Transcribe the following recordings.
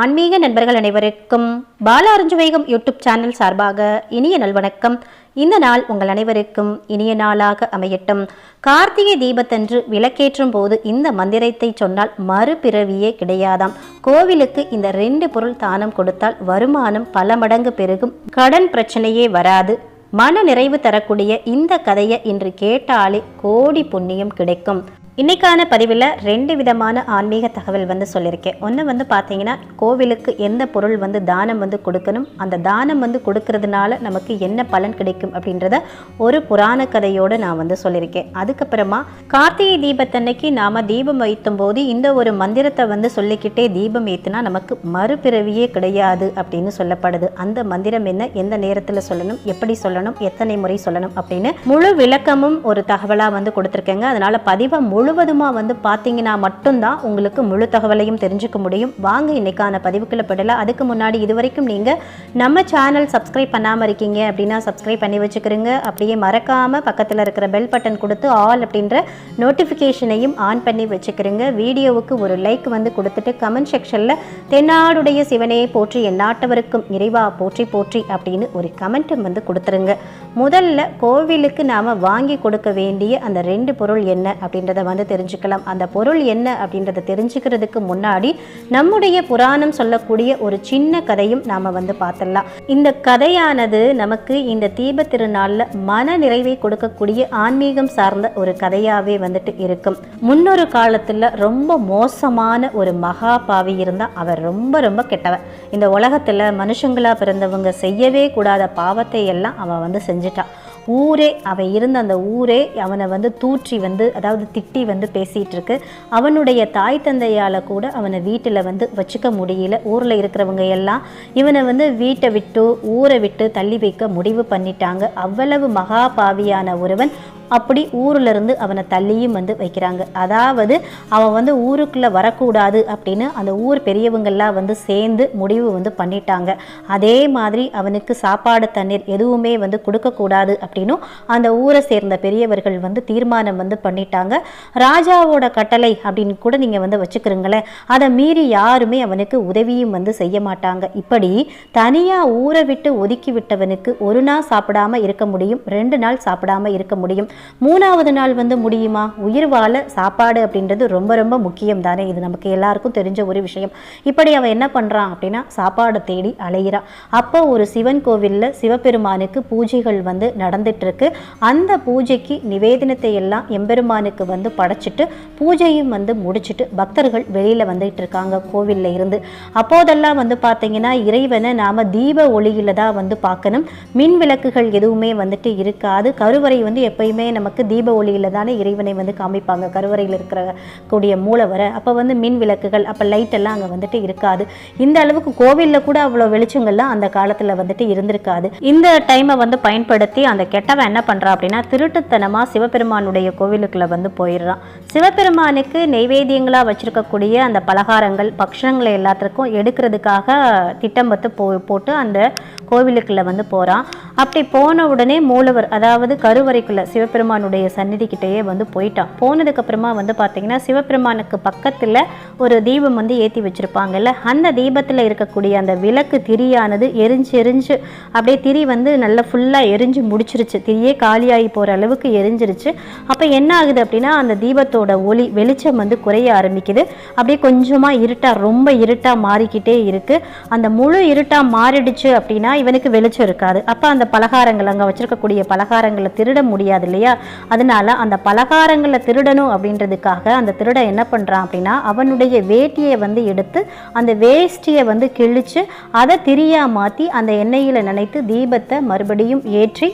ஆன்மீக நண்பர்கள் அனைவருக்கும் பால வைகம் யூடியூப் சேனல் சார்பாக இனிய நல்வணக்கம். இந்த நாள் உங்கள் அனைவருக்கும் இனிய நாளாக அமையட்டும். கார்த்திகை தீபத்தன்று விளக்கேற்றும் போது இந்த மந்திரத்தை சொன்னால் மறுபிறவியே கிடையாதாம். கோவிலுக்கு இந்த ரெண்டு பொருள் தானம் கொடுத்தால் வருமானம் பல மடங்கு பெருகும். கடன் பிரச்சனையே வராது. மன நிறைவு தரக்கூடிய இந்த கதையை இன்று கேட்டாலே கோடி புண்ணியம் கிடைக்கும். இன்றைக்கான பதிவில் ரெண்டு விதமான ஆன்மீக தகவல் வந்து சொல்லியிருக்கேன் ஒன்று வந்து பார்த்தீங்கன்னா கோவிலுக்கு எந்த பொருள் வந்து தானம் வந்து கொடுக்கணும் அந்த தானம் வந்து கொடுக்கறதுனால நமக்கு என்ன பலன் கிடைக்கும் அப்படின்றத ஒரு புராண கதையோடு நான் வந்து சொல்லியிருக்கேன் அதுக்கப்புறமா கார்த்திகை தீபத்தன்னைக்கு நாம் தீபம் வைத்தும் போது இந்த ஒரு மந்திரத்தை வந்து சொல்லிக்கிட்டே தீபம் ஏற்றினா நமக்கு மறுபிறவியே கிடையாது அப்படின்னு சொல்லப்படுது. அந்த மந்திரம் என்ன எந்த நேரத்தில் சொல்லணும் எப்படி சொல்லணும் எத்தனை முறை சொல்லணும் அப்படின்னு முழு விளக்கமும் ஒரு தகவலாக வந்து கொடுத்துருக்கேங்க. அதனால் பதிவை முழு முழுவதுமாக வந்து பார்த்தீங்கன்னா மட்டும்தான் உங்களுக்கு முழு தகவலையும் தெரிஞ்சுக்க முடியும். வாங்க இன்னைக்கான பதிவுக்குள்ள படலாம் அதுக்கு முன்னாடி இது வரைக்கும் நீங்கள் நம்ம சேனல் சப்ஸ்கிரைப் பண்ணாமல் இருக்கீங்க அப்படின்னா சப்ஸ்கிரைப் பண்ணி வச்சுக்கிறீங்க அப்படியே மறக்காமல் பக்கத்தில் இருக்கிற பெல் பட்டன் கொடுத்து ஆல் அப்படின்ற நோட்டிஃபிகேஷனையும் ஆன் பண்ணி வச்சுக்கிறீங்க வீடியோவுக்கு ஒரு லைக் வந்து கொடுத்துட்டு கமெண்ட் செக்ஷனில் தென்னாடுடைய சிவனையை போற்றி என்னாட்டவருக்கும் இறைவா போற்றி போற்றி அப்படின்னு ஒரு கமெண்ட்டும் வந்து கொடுத்துருங்க. முதல்ல கோவிலுக்கு நாம் வாங்கி கொடுக்க வேண்டிய அந்த ரெண்டு பொருள் என்ன அப்படின்றத வந்து தெரிஞ்சுக்கலாம். அந்த பொருள் என்ன அப்படின்றத தெரிஞ்சுக்கிறதுக்கு முன்னாடி நம்முடைய புராணம் சொல்லக்கூடிய ஒரு சின்ன கதையும் நாம் வந்து பார்த்துடலாம். இந்த கதையானது நமக்கு இந்த தீப திருநாளில் மன நிறைவை கொடுக்கக்கூடிய ஆன்மீகம் சார்ந்த ஒரு கதையாகவே வந்துட்டு இருக்கும். முன்னொரு காலத்தில் ரொம்ப மோசமான ஒரு மகா பாவி இருந்தால் அவர் ரொம்ப ரொம்ப கெட்டவர் இந்த உலகத்தில் மனுஷங்களா பிறந்தவங்க செய்யவே கூடாத பாவத்தை எல்லாம் அவன் வந்து செஞ்சிட்டான். ஊரே அவன் இருந்த அந்த ஊரே அவனை வந்து தூற்றி வந்து அதாவது திட்டி வந்து பேசிகிட்டு இருக்கு அவனுடைய தாய் தந்தையால் கூட அவனை வீட்டில் வந்து வச்சுக்க முடியல. ஊரில் இருக்கிறவங்க எல்லாம் இவனை வந்து வீட்டை விட்டு ஊரை விட்டு தள்ளி வைக்க முடிவு பண்ணிட்டாங்க. அவ்வளவு மகா பாவியான ஒருவன் அப்படி ஊரில் இருந்து அவனை தள்ளியும் வந்து வைக்கிறாங்க. அதாவது அவன் வந்து ஊருக்குள்ளே வரக்கூடாது அப்படின்னு அந்த ஊர் பெரியவங்கள்லாம் வந்து சேர்ந்து முடிவு வந்து பண்ணிட்டாங்க. அதே மாதிரி அவனுக்கு சாப்பாடு தண்ணீர் எதுவுமே வந்து கொடுக்கக்கூடாது அப்படின்னும் அந்த ஊரை சேர்ந்த பெரியவர்கள் வந்து தீர்மானம் வந்து பண்ணிட்டாங்க. ராஜாவோட கட்டளை அப்படின்னு கூட நீங்கள் வந்து வச்சுக்கிறீங்களேன் அதை மீறி யாருமே அவனுக்கு உதவியும் வந்து செய்ய மாட்டாங்க. இப்படி தனியாக ஊரை விட்டு ஒதுக்கி விட்டவனுக்கு ஒரு நாள் சாப்பிடாம இருக்க முடியும் ரெண்டு நாள் சாப்பிடாம இருக்க முடியும். மூணாவது நாள் வந்து முடியுமா? உயிர் வாழ சாப்பாடு அப்படின்றது ரொம்ப ரொம்ப முக்கியம் தானே இது நமக்கு எல்லாருக்கும் தெரிஞ்ச ஒரு விஷயம். இப்படி அவன் என்ன பண்ணுறான் அப்படின்னா சாப்பாடை தேடி அலைகிறான் அப்போ ஒரு சிவன் கோவிலில் சிவபெருமானுக்கு பூஜைகள் வந்து நடந்துட்டுருக்கு. அந்த பூஜைக்கு நிவேதனத்தை எல்லாம் எம்பெருமானுக்கு வந்து படைச்சிட்டு பூஜையும் வந்து முடிச்சிட்டு பக்தர்கள் வெளியில் வந்துட்டு இருக்காங்க கோவிலில் இருந்து. அப்போதெல்லாம் வந்து பார்த்தீங்கன்னா இறைவனை நாம் தீப ஒளியில தான் வந்து பார்க்கணும். மின் விளக்குகள் எதுவுமே வந்துட்டு இருக்காது. கருவறை வந்து எப்பயுமே நமக்கு தீப ஒளியில் தானே இறைவனை வந்து காமிப்பாங்க. கருவறையில் இருக்கிற கூடிய மூலவரை. அப்போ வந்து மின் விளக்குகள் அப்போ லைட் எல்லாம் அங்கே வந்துட்டு இருக்காது. இந்த அளவுக்கு கோவிலில் கூட அவ்வளோ வெளிச்சங்கள்லாம் அந்த காலத்தில் வந்துட்டு இருந்திருக்காது. இந்த டைமை வந்து பயன்படுத்தி அந்த கெட்டவன் என்ன பண்ணுறான் அப்படின்னா திருட்டுத்தனமாக சிவபெருமானுடைய கோவிலுக்குள்ள வந்து போயிடுறான். சிவபெருமானுக்கு நெய்வேத்தியங்களாக வச்சிருக்கக்கூடிய அந்த பலகாரங்கள் பக்ஷங்களை எல்லாத்துக்கும் எடுக்கிறதுக்காக திட்டம் வந்து போ போட்டு அந்த கோவிலுக்குள்ள வந்து போகிறான் அப்படி போன உடனே மூலவர் அதாவது கருவறைக்குள்ள சிவபெருமானுடைய சந்நிதிக்கிட்டேயே வந்து போயிட்டான். போனதுக்கு அப்புறமா வந்து பார்த்தீங்கன்னா சிவபெருமானுக்கு பக்கத்தில் ஒரு தீபம் வந்து ஏற்றி வச்சிருப்பாங்கல்ல அந்த தீபத்தில் இருக்கக்கூடிய அந்த விளக்கு திரியானது எரிஞ்சு எரிஞ்சு அப்படியே திரி வந்து நல்லா ஃபுல்லாக எரிஞ்சு முடிச்சிருச்சு. திரியே காலியாகி போகிற அளவுக்கு எரிஞ்சிருச்சு. அப்போ என்ன ஆகுது அப்படின்னா அந்த தீபத்தோட ஒளி வெளிச்சம் வந்து குறைய ஆரம்பிக்குது. அப்படியே கொஞ்சமாக இருட்டாக ரொம்ப இருட்டாக மாறிக்கிட்டே இருக்குது அந்த முழு இருட்டாக மாறிடுச்சு அப்படின்னா இவனுக்கு வெளிச்சம் இருக்காது. அப்போ அந்த பலகாரங்கள் அங்கே வச்சிருக்கக்கூடிய பலகாரங்களை திருட முடியாது இல்லையா? அதனால அந்த பலகாரங்களை திருடணும் அப்படின்றதுக்காக அந்த திருட என்ன பண்ணுறான் அப்படின்னா அவனுடைய வேட்டியை வந்து எடுத்து அந்த வேஷ்டியை வந்து கிழிச்சு அதை திரியா மாற்றி அந்த எண்ணெயில் நினைத்து தீபத்தை மறுபடியும் ஏற்றி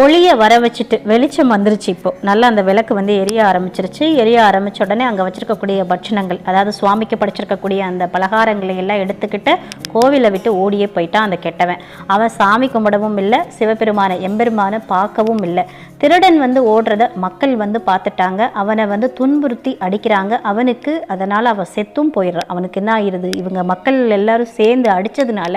ஒளியை வர வச்சுட்டு வெளிச்சம் வந்துருச்சு இப்போ. நல்லா அந்த விளக்கு வந்து எரிய ஆரம்பிச்சிருச்சு. எரிய ஆரம்பிச்ச உடனே அங்கே வச்சிருக்கக்கூடிய பட்சணங்கள் அதாவது சுவாமிக்கு படிச்சிருக்கக்கூடிய அந்த பலகாரங்களை எல்லாம் எடுத்துக்கிட்டு கோவிலை விட்டு ஓடியே போயிட்டான் அந்த கெட்டவன். அவன் சாமி கும்பிடவும் இல்லை சிவபெருமானை எம்பெருமானை பார்க்கவும் இல்லை. திருடன் வந்து ஓடுறத மக்கள் வந்து பார்த்துட்டாங்க. அவனை வந்து துன்புறுத்தி அடிக்கிறாங்க. அவனுக்கு அதனால் அவன் செத்தும் போயிடுறான். அவனுக்கு என்ன ஆயிடுது இவங்க மக்கள் எல்லாரும் சேர்ந்து அடித்ததுனால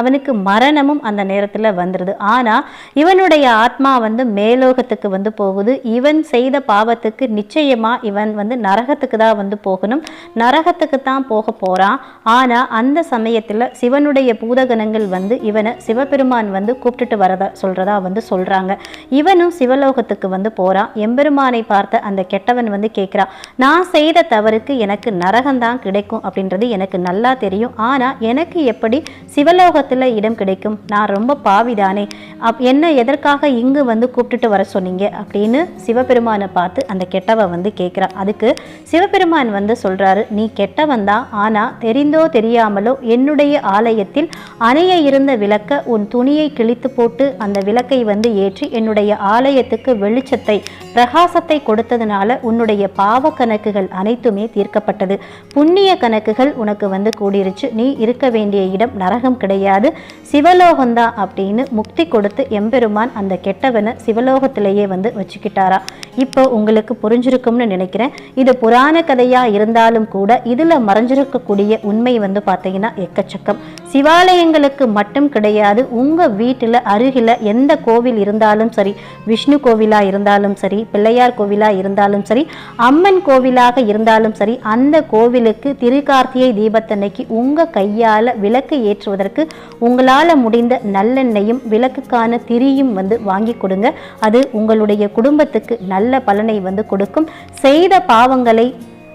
அவனுக்கு மரணமும் அந்த நேரத்தில் வந்துடுது ஆனால் இவனுடைய ஆத்மா வந்து மேலோகத்துக்கு வந்து போகுது. இவன் செய்த பாவத்துக்கு நிச்சயமா இவன் வந்து நரகத்துக்கு தான் வந்து போகணும். நரகத்துக்கு தான் போக போறான். ஆனால் அந்த சமயத்தில் சிவனுடைய பூதகணங்கள் வந்து இவனை சிவபெருமான் வந்து கூப்பிட்டுட்டு வரதா சொல்றதா வந்து சொல்றாங்க. இவனும் பரலோகத்துக்கு வந்து போகிறான் எம்பெருமானை பார்த்த அந்த கெட்டவன் வந்து கேட்குறான் நான் செய்த தவறுக்கு எனக்கு நரகம்தான் கிடைக்கும் அப்படின்றது எனக்கு நல்லா தெரியும். ஆனால் எனக்கு எப்படி சிவலோகத்தில் இடம் கிடைக்கும்? நான் ரொம்ப பாவிதானே. அப் என்ன எதற்காக இங்கு வந்து கூப்பிட்டுட்டு வர சொன்னீங்க? அப்படின்னு சிவபெருமானை பார்த்து அந்த கெட்டவன் வந்து கேட்குறான் அதுக்கு சிவபெருமான் வந்து சொல்றாரு நீ கெட்டவன் தான் ஆனா தெரிந்தோ தெரியாமலோ என்னுடைய ஆலயத்தில் அணைய இருந்த விளக்க உன் துணியை கிழித்து போட்டு அந்த விளக்கை வந்து ஏற்றி என்னுடைய ஆலயத்துக்கு வெளிச்சத்தை பிரகாசத்தை கொடுத்ததுனால உன்னுடைய பாவ கணக்குகள் அனைத்துமே தீர்க்கப்பட்டது. புண்ணிய கணக்குகள் உனக்கு வந்து கூடிருச்சு. நீ இருக்க வேண்டிய இடம் நரகம் கிடையாது. சிவலோகம்தான் அப்படின்னு முக்தி கொடுத்து எம்பெருமான் அந்த கெட்டவனை சிவலோகத்திலேயே வந்து வச்சுக்கிட்டாரா? இப்போ உங்களுக்கு புரிஞ்சிருக்கும்னு நினைக்கிறேன். இது புராண கதையாக இருந்தாலும் கூட இதில் மறைஞ்சிருக்கக்கூடிய உண்மை வந்து பார்த்தீங்கன்னா எக்கச்சக்கம். சிவாலயங்களுக்கு மட்டும் கிடையாது. உங்கள் வீட்டில் அருகில் எந்த கோவில் இருந்தாலும் சரி விஷ்ணு கோவிலா இருந்தாலும் சரி பிள்ளையார் கோவிலா இருந்தாலும் சரி அம்மன் கோவிலாக இருந்தாலும் சரி அந்த கோவிலுக்கு திருக்கார்த்திகை தீபத்தன்னைக்கு உங்க கையால் விளக்கு ஏற்றுவதற்கு உங்களால முடிந்த நல்லெண்ணெயும் விளக்குக்கான திரியும் வந்து வாங்கி கொடுங்க. அது உங்களுடைய குடும்பத்துக்கு நல்ல பலனை வந்து கொடுக்கும். செய்த பாவங்களை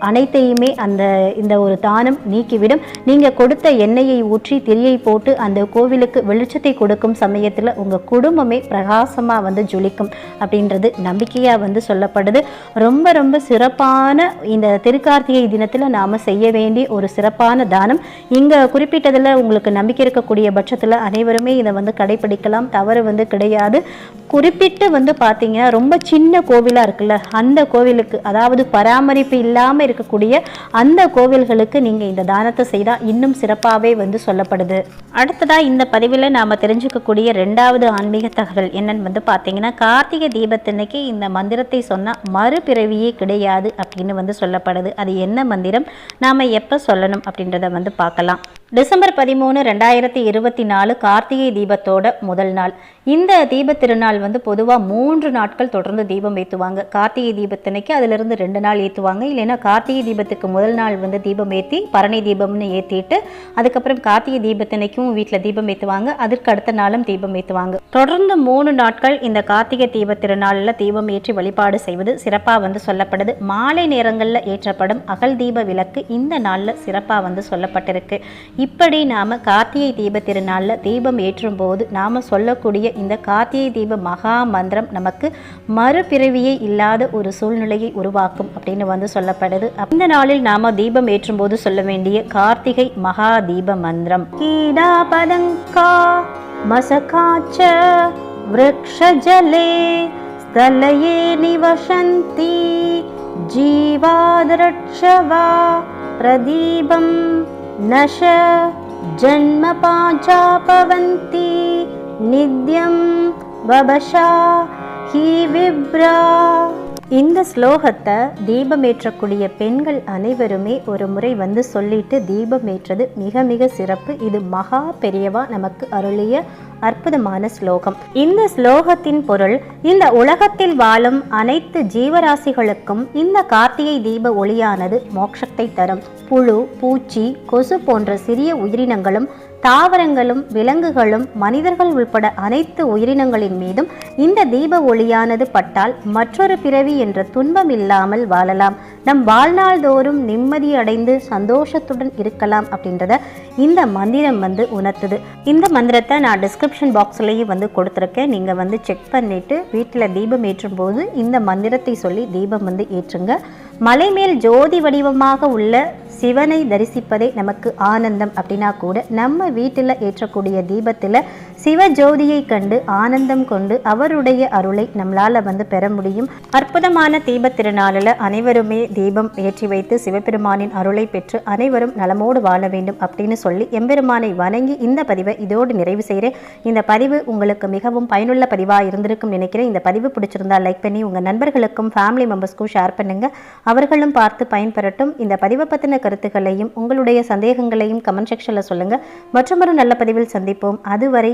அனைத்தையுமே அந்த இந்த ஒரு தானம் நீக்கிவிடும். நீங்கள் கொடுத்த எண்ணெயை ஊற்றி திரியை போட்டு அந்த கோவிலுக்கு வெளிச்சத்தை கொடுக்கும் சமயத்தில் உங்கள் குடும்பமே பிரகாசமாக வந்து ஜொலிக்கும் அப்படின்றது நம்பிக்கையாக வந்து சொல்லப்படுது. ரொம்ப ரொம்ப சிறப்பான இந்த திருக்கார்த்திகை தினத்தில் நாம் செய்ய வேண்டிய ஒரு சிறப்பான தானம். இங்கே குறிப்பிட்டதில் உங்களுக்கு நம்பிக்கை இருக்கக்கூடிய பட்சத்தில் அனைவருமே இதை வந்து கடைபிடிக்கலாம் தவறு வந்து கிடையாது. குறிப்பிட்டு வந்து பார்த்தீங்கன்னா ரொம்ப சின்ன கோவிலாக இருக்குல்ல அந்த கோவிலுக்கு அதாவது பராமரிப்பு இல்லாமல் இருக்கக்கூடிய அந்த கோவில்களுக்கு நீங்கள் இந்த தானத்தை செய்தால் இன்னும் சிறப்பாகவே வந்து சொல்லப்படுது. அடுத்ததாக இந்த பதிவில் நாம் தெரிஞ்சுக்கக்கூடிய ரெண்டாவது ஆன்மீக தகவல் என்னன்னு வந்து பார்த்தீங்கன்னா கார்த்திகை தீபத்தினைக்கு இந்த மந்திரத்தை சொன்னால் மறுபிறவியே கிடையாது அப்படின்னு வந்து சொல்லப்படுது. அது என்ன மந்திரம்? நாம் எப்போ சொல்லணும் அப்படின்றத வந்து பார்க்கலாம். டிசம்பர் பதிமூணு ரெண்டாயிரத்தி இருபத்தி நாலு கார்த்திகை தீபத்தோட முதல் நாள். இந்த தீப திருநாள் வந்து பொதுவாக மூன்று நாட்கள் தொடர்ந்து தீபம் ஏற்றுவாங்க கார்த்திகை தீபத்தன்னைக்கு அதிலிருந்து ரெண்டு நாள் ஏற்றுவாங்க இல்லைன்னா கார்த்திகை தீபத்துக்கு முதல் நாள் வந்து தீபம் ஏற்றி பரணி தீபம்னு ஏற்றிட்டு அதுக்கப்புறம் கார்த்திகை தீபத்தன்னைக்கும் வீட்டில் தீபம் ஏற்றுவாங்க அதற்கு அடுத்த நாளும் தீபம் ஏற்றுவாங்க தொடர்ந்து மூணு நாட்கள் இந்த கார்த்திகை தீப திருநாளில் தீபம் ஏற்றி வழிபாடு செய்வது சிறப்பாக வந்து சொல்லப்படுது. மாலை நேரங்களில் ஏற்றப்படும் அகல் தீப விளக்கு இந்த நாளில் சிறப்பாக வந்து சொல்லப்பட்டிருக்கு. இப்படி நாம் கார்த்திகை தீப திருநாளில் தீபம் ஏற்றும்போது நாம் சொல்லக்கூடிய இந்த கார்த்திகை தீப மகா மந்திரம் நமக்கு மறுபிறவியே இல்லாத ஒரு சூழ்நிலையை உருவாக்கும் அப்படின்னு வந்து சொல்லப்படுது. இந்த நாளில் நாம் தீபம் ஏற்றும்போது சொல்ல வேண்டிய கார்த்திகை மகா தீப மந்திரம். கீடா பதங்கா மசகாச்ச விரக்ஷலே ஸ்தலயே நிவசந்தி ஜீவாதரட்சவா பிரதீபம் नश जन्मपाचापवन्ति नित्यं वबशा हि विभ्रा இந்த ஸ்லோகத்தை தீபமேற்றக்கூடிய பெண்கள் அனைவருமே ஒரு முறை வந்து சொல்லிட்டு தீபமேற்றது மிக மிக சிறப்பு இது மகா பெரியவா நமக்கு அருளிய அற்புதமான ஸ்லோகம். இந்த ஸ்லோகத்தின் பொருள் இந்த உலகத்தில் வாழும் அனைத்து ஜீவராசிகளுக்கும் இந்த கார்த்திகை தீப ஒளியானது மோட்சத்தை தரும். புழு பூச்சி கொசு போன்ற சிறிய உயிரினங்களும் தாவரங்களும் விலங்குகளும் மனிதர்கள் உள்பட அனைத்து உயிரினங்களின் மீதும் இந்த தீப ஒளியானது பட்டால் மற்றொரு பிறவி என்ற துன்பம் இல்லாமல் வாழலாம். நம் வாழ்நாள் தோறும் நிம்மதி அடைந்து சந்தோஷத்துடன் இருக்கலாம் அப்படின்றத இந்த மந்திரம் வந்து உணர்த்துது. இந்த மந்திரத்தை நான் டிஸ்கிரிப்ஷன் பாக்ஸ்லேயே வந்து கொடுத்துருக்கேன். நீங்கள் வந்து செக் பண்ணிவிட்டு வீட்டில் தீபம் ஏற்றும் போது இந்த மந்திரத்தை சொல்லி தீபம் வந்து ஏற்றுங்க. மலை மேல் ஜோதி வடிவமாக உள்ள சிவனை தரிசிப்பதே நமக்கு ஆனந்தம் அப்படின்னா கூட நம்ம வீட்டில் ஏற்றக்கூடிய தீபத்தில் சிவ ஜோதியை கண்டு ஆனந்தம் கொண்டு அவருடைய அருளை நம்மளால் வந்து பெற முடியும். அற்புதமான தீப திருநாளில் அனைவருமே தீபம் ஏற்றி வைத்து சிவபெருமானின் அருளை பெற்று அனைவரும் நலமோடு வாழ வேண்டும் அப்படின்னு சொல்லி எம்பெருமானை வணங்கி இந்த பதிவை இதோடு நிறைவு செய்கிறேன் இந்த பதிவு உங்களுக்கு மிகவும் பயனுள்ள பதிவாக இருந்திருக்கும் நினைக்கிறேன். இந்த பதிவு பிடிச்சிருந்தா லைக் பண்ணி உங்கள் நண்பர்களுக்கும் ஃபேமிலி மெம்பர்ஸ்க்கும் ஷேர் பண்ணுங்கள் அவர்களும் பார்த்து பயன்பெறட்டும். இந்த பதிவை பற்றின கருத்துக்களையும் உங்களுடைய சந்தேகங்களையும் கமெண்ட் செக்ஷனில் சொல்லுங்கள் மற்றொரு நல்ல பதிவில் சந்திப்போம். அதுவரை